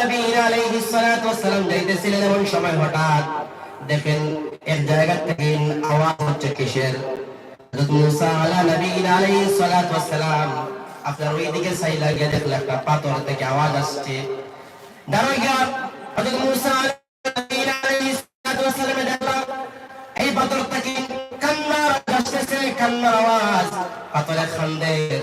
নবীনা আলাইহিস সালাতু ওয়াসসালাম যাইতেছিলেন এমন সময় হঠাৎ দেখেন এক জায়গা থেকে আওয়াজ হচ্ছে কিসের? হযরত মুসা আলা নবীনা আলাইহিস সালাতু ওয়াসসালাম আপনার ওই দিকে সাই লাগিয়ে দেখলে একটা পাথর থেকে আওয়াজ আসছে। দাঁড়াই হযরত মুসা এই পাথর থেকে কান্নার আসতেছে, কান্নার আওয়াজ। পাথরে খান্দের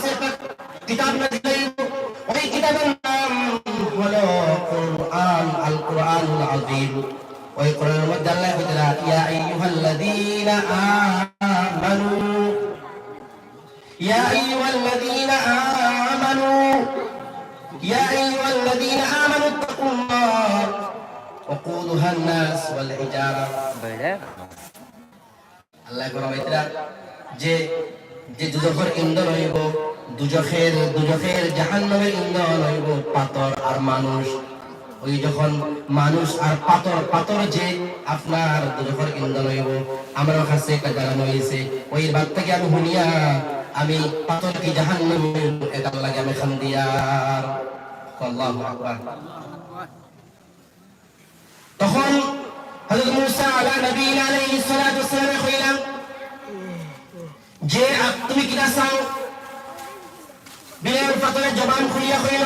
মানুষ, ওই যখন মানুষ আর পাথর পাথর যে আপনার দুজখের ইন্ধন হইব আমার কাছে জানানো হয়েছে ওই বাদ থেকে আমি শুনিয়া, আমি পাথর কি জাহান্নাম এটা লাগে আমি খান দিয়ার তখন যে তুমি কিনা চাও? বিলের পাতলে জবান খুলিয়া কইল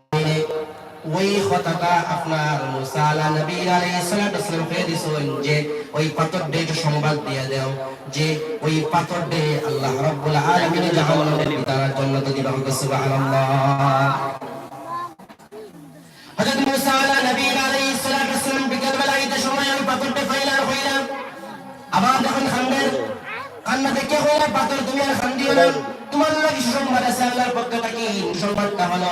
ওই কথাটা আপনার মুসা আলা নবীনা আলাইহিস সালাতু দিছেন যে ওই পাথর দিয়ে একটু সংবাদ দিয়ে দাও, যে ওই পাথর দিয়ে আল্লাহ রাব্বুল আলামিন জাহান্নামের ভিতরে জান্নাত দিবা সুবহানাল্লাহ। হযরত মুসা আলা নবীনা আলাইহিস সালাতু ওয়াসসালাম বিকেল বেলা ঈদের সময় ওই পাথরটা ফাইলার হইলাম, আবার যখন খান্দের কান্না দেখে হইলে পাথর, তুমি আর খান্দিও না। তোমার লাগি সুসংবাদ আছে, আল্লাহর পক্ষ থেকে সংবাদটা হলো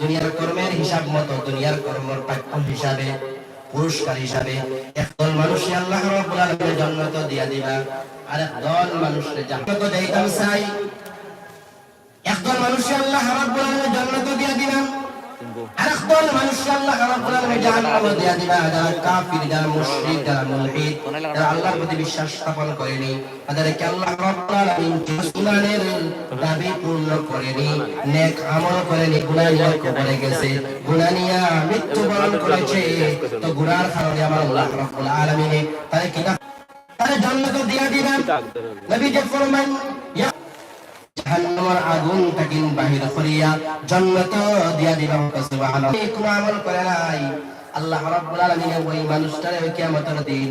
দুনিয়ার কর্মের হিসাব মতো দুনিয়ার কর্মের প্রাপ্য হিসাবে, পুরস্কার হিসাবে একদল মানুষে আল্লাহ রাব্বুল আলামিন জান্নাত দেয়া দিবা, আর একদল মানুষের জান্নাত দেইতাম চাই। একদল মানুষে আল্লাহ রাব্বুল আলামিন জান্নাত দেয়া দিবেন আর একদল মানুষকে আল্লাহ রাব্বুল আলামিন জাহান্নামে দেয়া দিবা, যারা কাফির, যারা মুশরিক, যারা মুলহিদ, যারা আল্লাহর প্রতি বিশ্বাস স্থাপন করেনি, তাদেরকে আল্লাহ রাব্বুল আলামিন দিয়া দিবেন নবী যে ফরমান জাহান্নামের আগুন থেকে বাহির করিয়া জান্নাত দিয়া দিবা সুবহানাল্লাহ আমল করে নাই আল্লাহ রাব্বুল দিন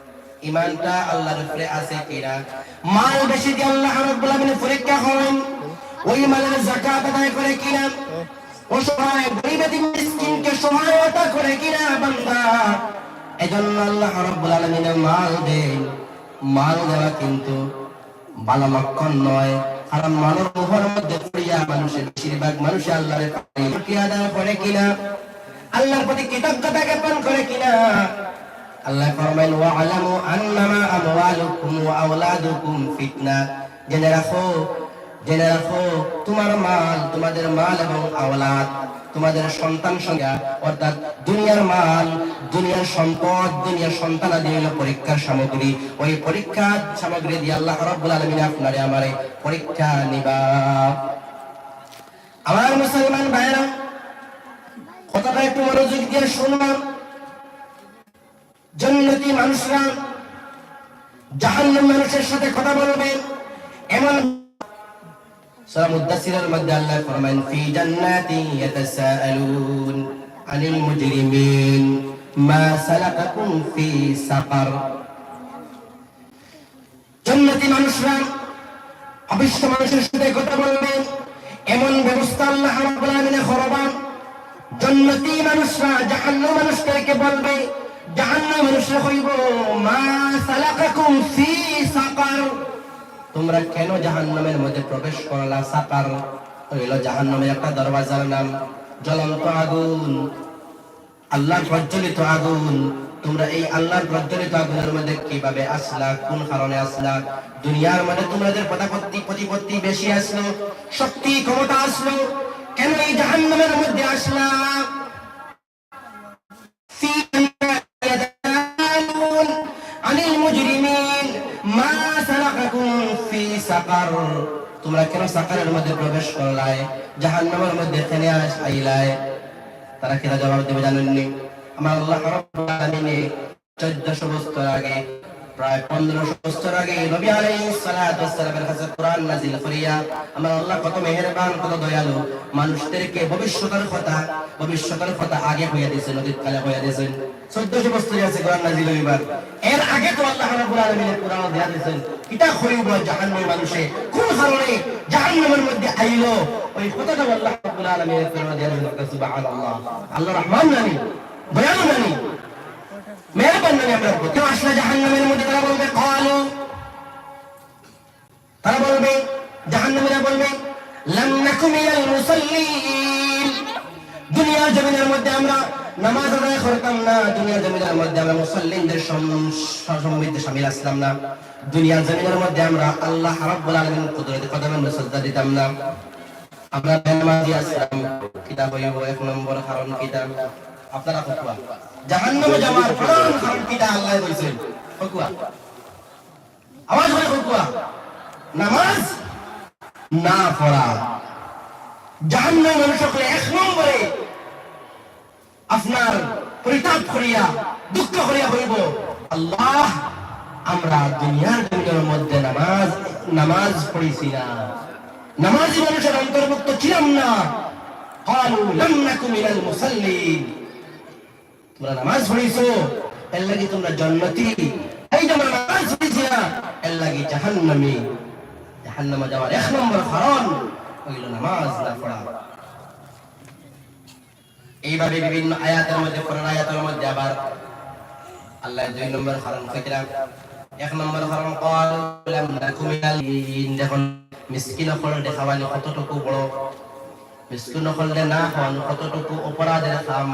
ইমানটা আল্লাহর উপরে আছে কিনা? মাল বেশি দিয়ে আল্লাহ রাব্বুল আলামিন পরীক্ষা করেন ওই মালের যাকাত আদায় করে কিনা? অসহায় গরিব এতিম মিসকিনকে সহায়তা করে কিনা বান্দা? এজন্য আল্লাহ রাব্বুল আলামিন মাল দেন। মাল দেওয়া কিন্তু ভালো লক্ষণ নয়। কারণ মানব মোহর মধ্যে পড়িয়া মানুষের বেশিরভাগ মানুষ আল্লাহর আদায় করে কিনা? আল্লাহর প্রতি কৃতজ্ঞতা জ্ঞাপন করে কিনা? আল্লাহ ফরমাইন ওয়া আলামু আমওয়ালুকুম ওয়া আওলাদুকুম ফিতনা। জেনে রাখো জেনে রাখো, তোমার মাল, তোমাদের মাল এবং আওলাদ, তোমাদের সন্তান সংখ্যা, অর্থাৎ দুনিয়ার মাল, দুনিয়ার সম্পদ, দুনিয়ার সন্তান আদি হলো পরীক্ষার সামগ্রী। ওই পরীক্ষার সামগ্রী দিয়ে আল্লাহ রাব্বুল আলামিন আপনারে, আমারে পরীক্ষা নিবা। আমার মুসলমান ভাইরা কথাটা একটু মনোযোগ দিয়ে শুনলাম জন্নতি মানুষরা জাহান্নাম মানুষের সাথে কথা বলবে। এমন জান্নাতি মানুষরা মানুষের সাথে কথা বলবে। এমন ব্যবস্থা করবেন জান্নাতি মানুষরা জাহান্নাম মানুষদেরকে বলবে তোমরা কেন জাহান্নামের মধ্যে প্রবেশ করলা সাকার? হইল জাহান্নামের একটা দরওয়াজার নাম, জ্বলন্ত আগুন। আল্লাহর প্রজ্বলিত আগুন। তোমরা এই আল্লাহর প্রজ্বলিত আগুনের মধ্যে কীভাবে আসলা? কোন কারণে আসলা? দুনিয়ার মধ্যে তোমাদের পদাপত্তি প্রতিপত্তি বেশি আসলো, শক্তি ক্ষমতা আসলো। কেন এই জাহান্নামের মধ্যে আসলা? তোমরা কেন সাকারের মধ্যে প্রবেশ করলাই? জাহান্নামের মধ্যে কেন আইলাই। তারা কেনা জবাব দেবে জানেননি? আমার আল্লাহ চোদ্দশো আলামিন 1400 বছর আগে প্রায় 1500 বছর আগে নবী ওয়াসসালামের কাছে কোরআন আল্লাহ কত মেহেরবান, কত দয়ালু। মানুষদেরকে ভবিষ্যতের কথা ভবিষ্যতের কথা আগে হইয়া দিয়েছেন, অতীত হইয়া দিয়েছেন। 1400 বছর আছে কোরআন নাযিল হইবার। এর আগে তো আল্লাহ রাব্বুল আলামিন কোরআন দেয়া দিয়েছেন। এটা হইব জাহান্নামী মানুষে? কোন কারণে জাহান্নামের মধ্যে আইলো? ওই কথাটা আল্লাহ আল্লাহ রহমান দয়ালু জানি। জানি আমরা কেউ আসলে মধ্যে তারা বলবে, কালু। তারা বলবে, জাহান্নামীরা বলবে দুনিয়ার জমিনের মধ্যে আমরা নামাজ আদায় করতাম না, দুনিয়ার জমিনের মধ্যে আমরা মুসল্লিনদের শামিল আসলাম না। দুনিয়ার জমিনের মধ্যে আমরা আল্লাহ রাব্বুল আলামিন কুদরতে কদমে দিতাম না। আমরা আসলাম, কিতাব হইব, এক নম্বর কিতাব। আপনারা ফকুয়া জাহান্নামে যাওয়ার প্রধান কারণ কিটা আল্লাহ কইছেন ফকুয়া আওয়াজ হয় ফকুয়া নামাজ না পড়া জাহান্নাম মানুষকে এক নম্বরে আপনার পরিতাপ করিয়া দুঃখ করিয়া হইব আল্লাহ আমরা দুনিয়ার দুনিয়ার মধ্যে নামাজ নামাজ পড়িছি না নামাজি মানুষের অন্তর্ভুক্ত ছিলাম না قالوا لم نكن من المصلين তোমরা নামাজ পড়িছো, এর লাগি তোমরা জান্নাতি। এই তোমরা নামাজ পড়িছি না এর লাগি জাহান্নামী। জাহান্নামে যাওয়ার এক নম্বর কারণ হইল নামাজ না পড়া। এইভাবে বিভিন্ন আয়াতের মধ্যে, কোরআন আয়াতের মধ্যে আবার আল্লাহ দুই নম্বর কারণ কইরা এক নম্বর কারণ কল লাম নাকু মিনাল দেখুন, মিসকিন হল দেখাবানি কতটুকু বড়। মিসকিন হল না হন কতটুকু অপরাধের কাম।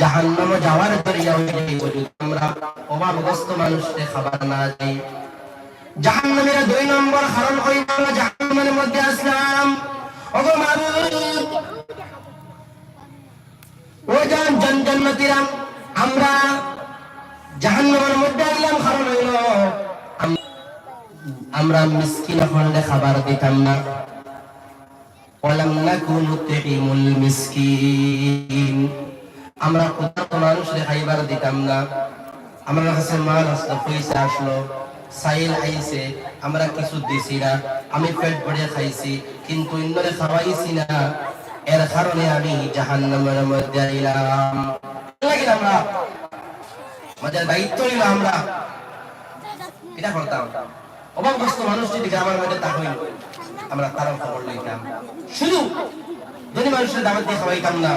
জাহান্নামে যাওয়ার দরিয়া যদি আমরা অভাবগ্রস্ত মানুষকে খাবার না দিই। দুই নম্বর আমরা জাহান্নামের মধ্যে আসলাম আমরা খাবার দিতাম না। ওয়ালাম নাকু নুতঈমুল মিসকিন। আমরা কোথাও মানুষের খাইবার দিতাম না। আমার কাছে মাল আসলো পয়সা আসলো, সাইল আইছে, আমরা কিছু দিছি না। আমি পেট ভরে খাইছি, কিন্তু ইন্দরে খাওয়াইছি না। এর কারণে আমি জাহান্নামের মধ্যে আইলাম। আমরা। আমাদের দায়িত্ব হইল আমরা। এটা করতাম। অভাবগ্রস্ত মানুষ যদি গ্রামের মধ্যে তা হইল আমরা তারও খবর লইতাম। শুধু ধনী মানুষের দাওয়াত দিয়ে খাওয়াইতাম না।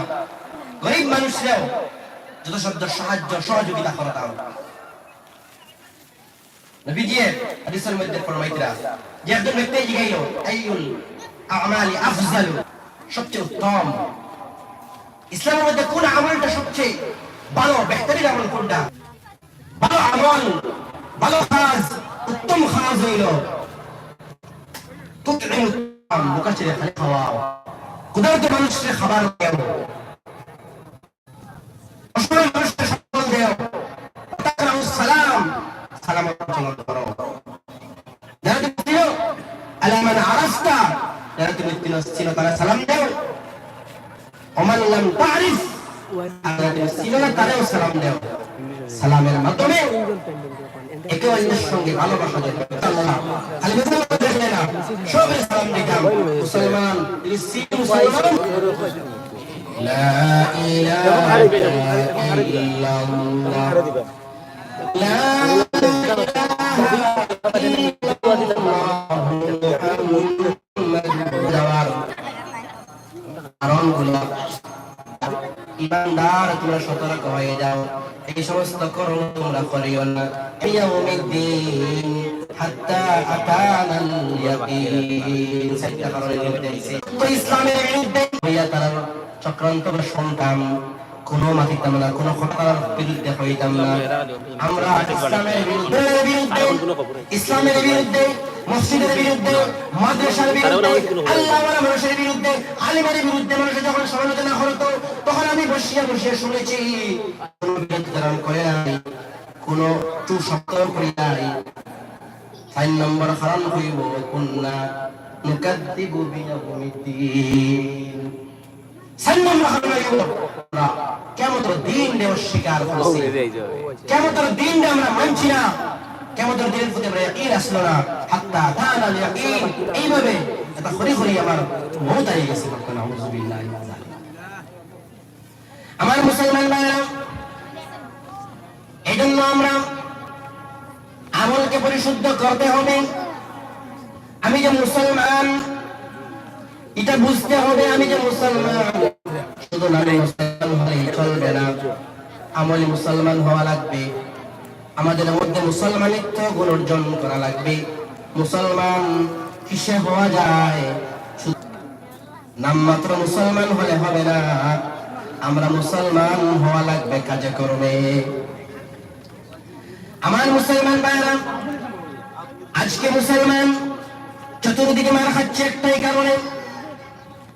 গরিব মানুষরাও যথাসাধ্য সাহায্য, সহযোগিতা করতাম নবীজির হাদিসের মধ্যে ফরমাইতরা যে একজন ব্যক্তি জিগাইল আইয়ুল আমালি আফজালু, সবচেয়ে উত্তম। ইসলামের মধ্যে কোন আমলটা সবচেয়ে ভালো, বেহতরিন আমল কোনটা? ভালো আমল, ভালো কাজ, উত্তম কাজ হইল ছেড়ে খালি খাওয়াও ক্ষুধার্ত মানুষকে খাবার দেও অসহায় মানুষকে সম্মান দেও তাকরাউ সালাম সালাম চলন করো যারা তুমি চিনো আলামান আরাফতা যারা তুমি চিনো চিনো তারা সালাম দেও ওমান লাম তারিফ যারা তুমি চিনো না তারাও সালাম দেও সালামের মাধ্যমে একে অন্যের সঙ্গে ভালোবাসা দেবে আল্লাহ খালি দেখলে না সবাই সালাম দিতাম মুসলমান মুসলমান ইমানদার তোমরা সতর্ক হয়ে যাও এই সমস্ত কর্ম তোমরা করিও না ইয়াউমিদ্দিন হাত্তা হইয়া তারা চক্রান্ত বা সন্তান কোনো মাতিতাম না, কোনো খতরার বিরুদ্ধে হইতাম না। আমরা ইসলামের বিরুদ্ধে ইসলামের বিরুদ্ধে, মসজিদের বিরুদ্ধে, মাদ্রাসার বিরুদ্ধে, আল্লাহ মানুষের বিরুদ্ধে, আলিমের বিরুদ্ধে মানুষের যখন সমালোচনা হতো, তখন আমি বসিয়া বসিয়া শুনেছি, কোন বিরুদ্ধে ধারণ করে নাই, কোন টু শব্দ করি নাই। চার নম্বর কারণ হইব কুন্না নুকাদ্দিবু বিয়াউমিদ্দিন চার নম্বর কারণ হইব আমরা কেমতের দিন রে অস্বীকার করছি কেমতের দিন রে আমরা মানছি না কেমতের দিনের প্রতি আমরা ইয়াকিন আসলো না হাত্তা দানা ইয়াকিন এইভাবে এটা খরি খরি আমার মৌত গেছে আউযুবিল্লাহি আমার মুসলমান ভাইরা এই জন্য আমরা আমলকে পরিশুদ্ধ করতে হবে আমি যে মুসলমান, এটা বুঝতে হবে আমি যে মুসলমান। শুধু নামে মুসলমান চলবে না। আমলে মুসলমান হওয়া লাগবে। আমাদের মধ্যে মুসলমানিত্ব গুণ অর্জন করা লাগবে। মুসলমান কিসে হওয়া যায়? শুধু নামমাত্র মুসলমান হলে হবে না। আমরা মুসলমান হওয়া লাগবে কাজে করবে আমার মুসলমান ভাইরা আজকে মুসলমান চতুর্দিকে মার খাচ্ছে একটাই কারণে।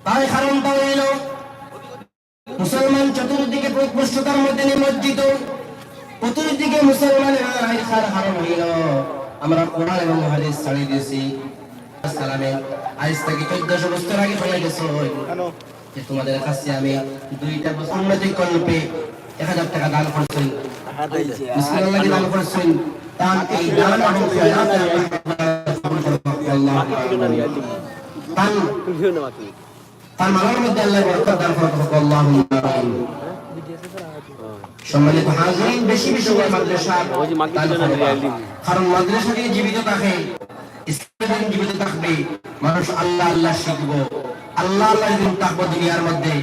তাই কারণটা হইল মুসলমান চতুর্দিকে প্রকৃষ্টতার মধ্যে নিমজ্জিত। চতুর্দিকে মুসলমানেরা হারাম হইল। আমরা কোরআন এবং হাদিস ছাড়িয়ে দিয়েছি। সালামে আজ থেকে চোদ্দশো বছর আগে গেছে যে তোমাদের কাছে আমি দুইটা উন্নতি কল্পে এক হাজার টাকা দান করছেন দান করছেন? দান এই দান এবং খয়রাত আল্লাহ দান তার মালার মধ্যে আল্লাহ বরকত দান করুন সম্মানিত হাজিরিন বেশি বেশি করে মাদ্রাসা কারণ মাদ্রাসা দিয়ে জীবিত থাকে ইসলাম জীবিত থাকবে মানুষ আল্লাহ আল্লাহ শিখব। আল্লাহ আল্লাহ দিন থাকব দুনিয়ার মধ্যে।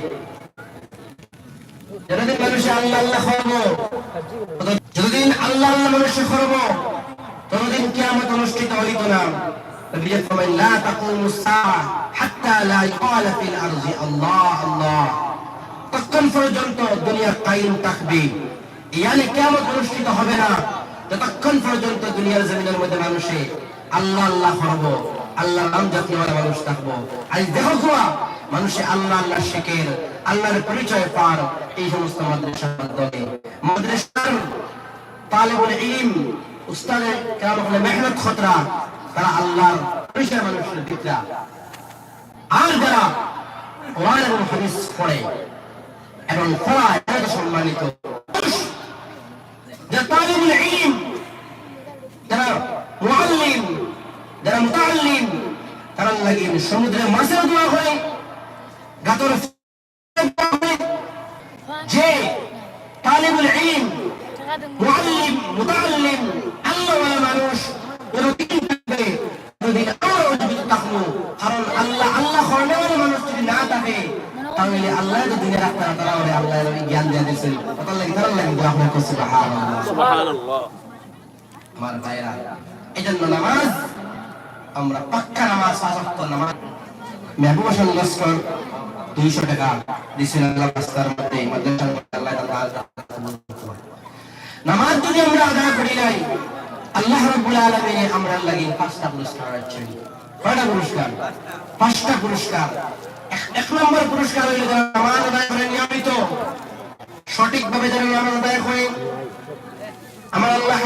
যতদিন মানুষে আল্লাহ আল্লাহ করব যতদিন আল্লাহ আল্লাহ মানুষে করব ততদিন কিয়ামত অনুষ্ঠিত হইত না। নবী ফরমাইন লা তাকুমু সাআ হাত্তা লা ইকালা ফিল আরজি আল্লাহ আল্লাহ তখন পর্যন্ত দুনিয়া কায়েম থাকবে ইয়ানি কিয়ামত অনুষ্ঠিত হবে না যতক্ষণ পর্যন্ত দুনিয়ার জমিনের মধ্যে মানুষে আল্লাহ আল্লাহ করব আল্লাহ নাম জাতীয় মানুষ থাকব আজ দেখো গোয়া মানুষে আল্লাহ আল্লাহ শেখের আল্লাহর পরিচয় পার এই সমস্ত মাদ্রাসার মাধ্যমে মাদ্রাসার তালেবুল ইলম উস্তাদে কেরাম হলে মেহনত খতরা তারা আল্লাহর পরিচয় মানুষের পিতা আর যারা কোরআন এবং হাদিস পড়ে এবং পড়া এত সম্মানিত গাতর যে থাকে তাহলে আল্লাহ যদি রাখতে না তারা ওরে আল্লাহ জ্ঞান দিয়ে দিয়েছেন। তার লাগে তার লাগে দোয়া করে সুবহানাল্লাহ। সুবহানাল্লাহ। আমার ভাইরা এই জন্য নামাজ আমরা পাক্কা নামাজ পাঁচ ওয়াক্ত নামাজ। মেহবুব হাসান লস্কর দুইশো টাকা দিয়েছেন আল্লাহ রাস্তার মধ্যে মাদ্রাসার মধ্যে আল্লাহ নামাজ যদি আমরা আদায় করি নাই আল্লাহ রাব্বুল আলামিন আমরা লাগি পাঁচটা পুরস্কার রাখছেন। কয়টা পুরস্কার? পাঁচটা পুরস্কার। এক- নম্বর পুরস্কার হইল নামাজ আদায় করে নিয়মিত। সঠিকভাবে যেন আদায় করে আমার আল্লাহ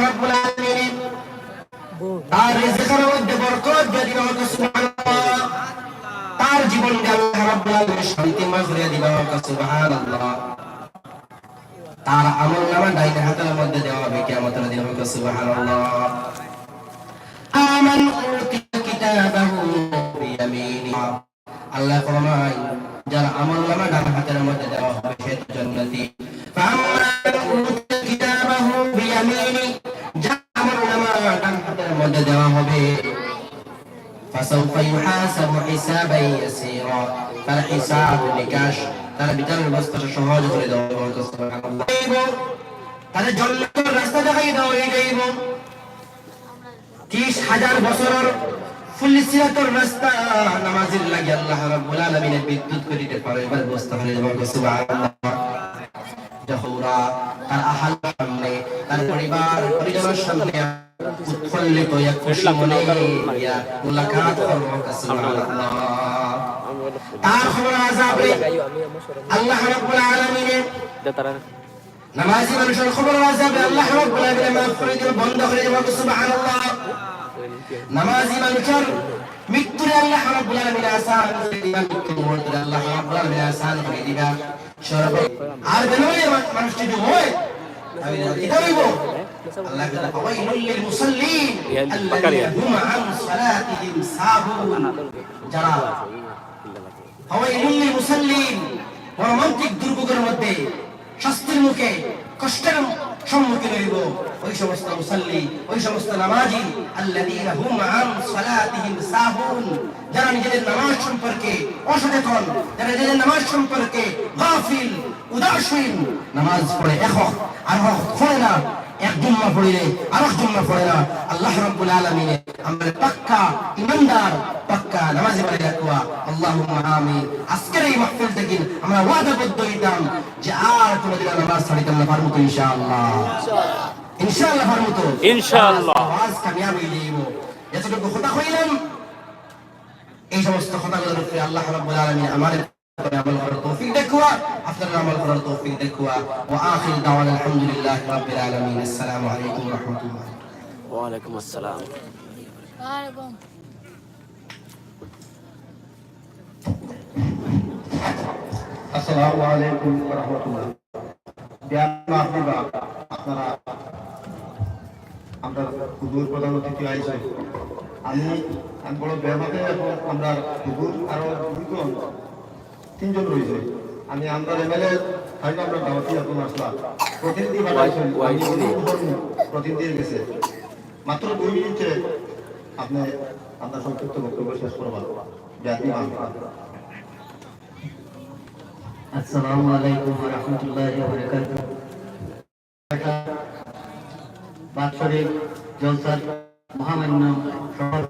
তার মধ্যে বরকত সুবহানাল্লাহ। তার জীবনকে তার আমল নামা ডাইনে হাতের মধ্যে দেওয়া হবে, কিয়ামতের দিন সুবহানাল্লাহ। يسيرا তার হিসাব নিকাশ তার বিচারের ব্যবস্থাটা সহজ করে দেওয়া হবে সুবহানাল্লাহ তাদের জন্মের রাস্তা দেখাই দাও এই যাইব ত্রিশ হাজার বছরের ফুলসিরাতর রাস্তা নামাজের লাগে আল্লাহ রাব্বুল আলামিনের বিদ্যুৎ করে দিতে পারে এবার ব্যবস্থা হয়ে যাবে সুবহানাল্লাহ জহুরা তার আহাল সামনে তার পরিবার পরিজনের সামনে উৎফুল্লিত এক খুশি মনে ইয়া মুলাকাত করবো সুবহানাল্লাহ তার খবর আযাবে আল্লাহ রাব্বুল আলামিনের নামাজি মানুষের খবর আযাবে আল্লাহ রাব্বুল আলামিন মাফ করে দিবেন বন্ধ করে দিবেন সুবহানাল্লাহ নামাজি মানুষের মৃত্যুরে আল্লাহ রাব্বুল আলামিন আসান করে দিবেন মৃত্যুর মুহূর্তে আল্লাহ রাব্বুল আলামিন আসান করে দিবেন সর্বে আর বেনয় মানুষটি যে হয় আমি এটা হইব আল্লাহ বলে ফাওয়াইলুল লিল মুসাল্লিন আল্লাযীনা হুম আন সালাতিহিম সাহুন যারা মর্মান্তিক দুর্ভোগের মধ্যে শাস্তির মুখে, কষ্টের সম্মুখীন হইব ওই সমস্ত মুসাল্লি, ওই সমস্ত নামাজি, আল্লাযীনা হুম আন সালাতিহিম সাহুন, যারা নিজেদের নামাজ সম্পর্কে অসচেতন, যারা নিজেদের নামাজ সম্পর্কে গাফিল, উদাসীন, নামাজ পড়ে একক, আর হক না। এক জুম্মা পড়িলে আর এক জুম্মা পড়ে না। আল্লাহ রাব্বুল আলামিন আমরা পাক্কা ইমানদার পাক্কা নামাজি বলে রাখুয়া। আল্লাহুম্মা আমিন। আজকের এই মাহফিল থেকে আমরা ওয়াদাবদ্ধ হইতাম যে আর কোনোদিন নামাজ ছাড়িতাম না পারব তো ইনশাআল্লাহ। ইনশাআল্লাহ পারব তো? ইনশাআল্লাহ। আওয়াজ কামিয়াব হয়ে যাইব যতটুকু কথা হইলাম এই সমস্ত কথাগুলোর উপরে আল্লাহ রাব্বুল আলামিন আমাদের আমল করার তৌফিক দেখুয়া আপনারা আমল করার তৌফিক দেখুয়া ওয়া আখির দাওয়ানা আলহামদুলিল্লাহি রাব্বিল আলামিন। আসসালামু আলাইকুম ওয়া রাহমাতুল্লাহ। ওয়ালাইকুম আসসালাম। ওয়ালাইকুম আসসালামু আলাইকুম ওয়া রাহমাতুল্লাহ। বিয়ান মাহবুবা আপনারা আমরা হুজুর প্রধান অতিথি আইছে আমি আমি বড় ব্যাপারে এখন আমরা হুজুর আরও দুজন তিনজন রয়েছে। আমি আমরা এমএলএ হয়তো আমরা দাওয়াতি এখন আসলাম প্রতিনিধি পাঠাইছেন প্রতিনিধি গেছে মাত্র দুই মিনিটে আপনি আপনার সংক্ষিপ্ত বক্তব্য শেষ করবার জাতি আসসালামু আলাইকুম ওয়া রাহমাতুল্লাহি ওয়া বারাকাতুহু বাৎসরিক জলসার মহামান্য সভাপতি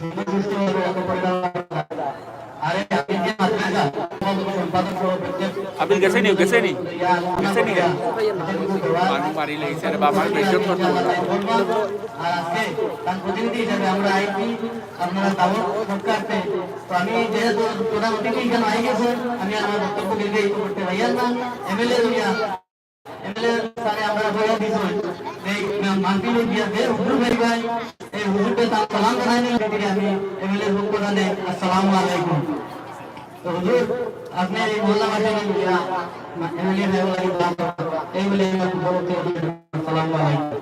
সুন্দর সুষ্ঠুভাবে যাতে পরিচালনা করা যায়। আর এই আপনি যে মাদ্রাসা সম্পাদক সহ প্রত্যেক আপনি গেছেনি গেছেনি গেছেনি বাড়ি পারিলে স্যার বাবার বেশন করতে আর আজকে তার প্রতিনিধি হিসেবে আমরা আইছি আপনারা দাওয়াত সরকারতে তো আমি যেহেতু প্রধান অতিথি হিসেবে আই গেছে আমি আমার বক্তব্য দীর্ঘায়িত করতে পাইয়ার না এমএলএ দুনিয়া এমএলএ স্যারে আমরা বলে দিছি এই মাহফিল দিয়া বে হুজুর ভাই ভাই এই হুজুরকে তার সালাম জানাই দিই আমি এমএলএ এর পক্ষ থেকে আসসালামু আলাইকুম তো হুজুর আপনি এই মোল্লা বাজারে গিয়া এমএলএ ভাই বলে এই বলে আমি বলতে আসসালামু আলাইকুম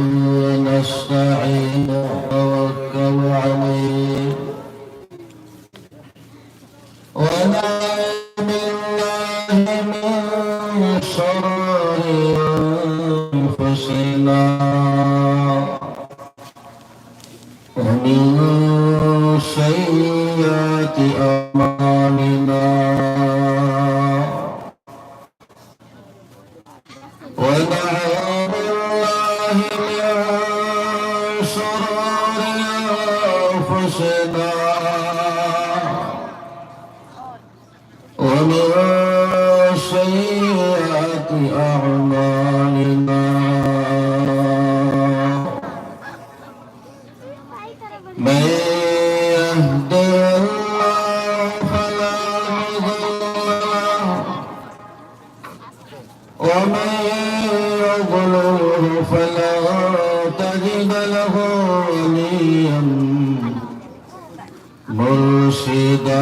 سيئات أعمالنا মুর্শিদা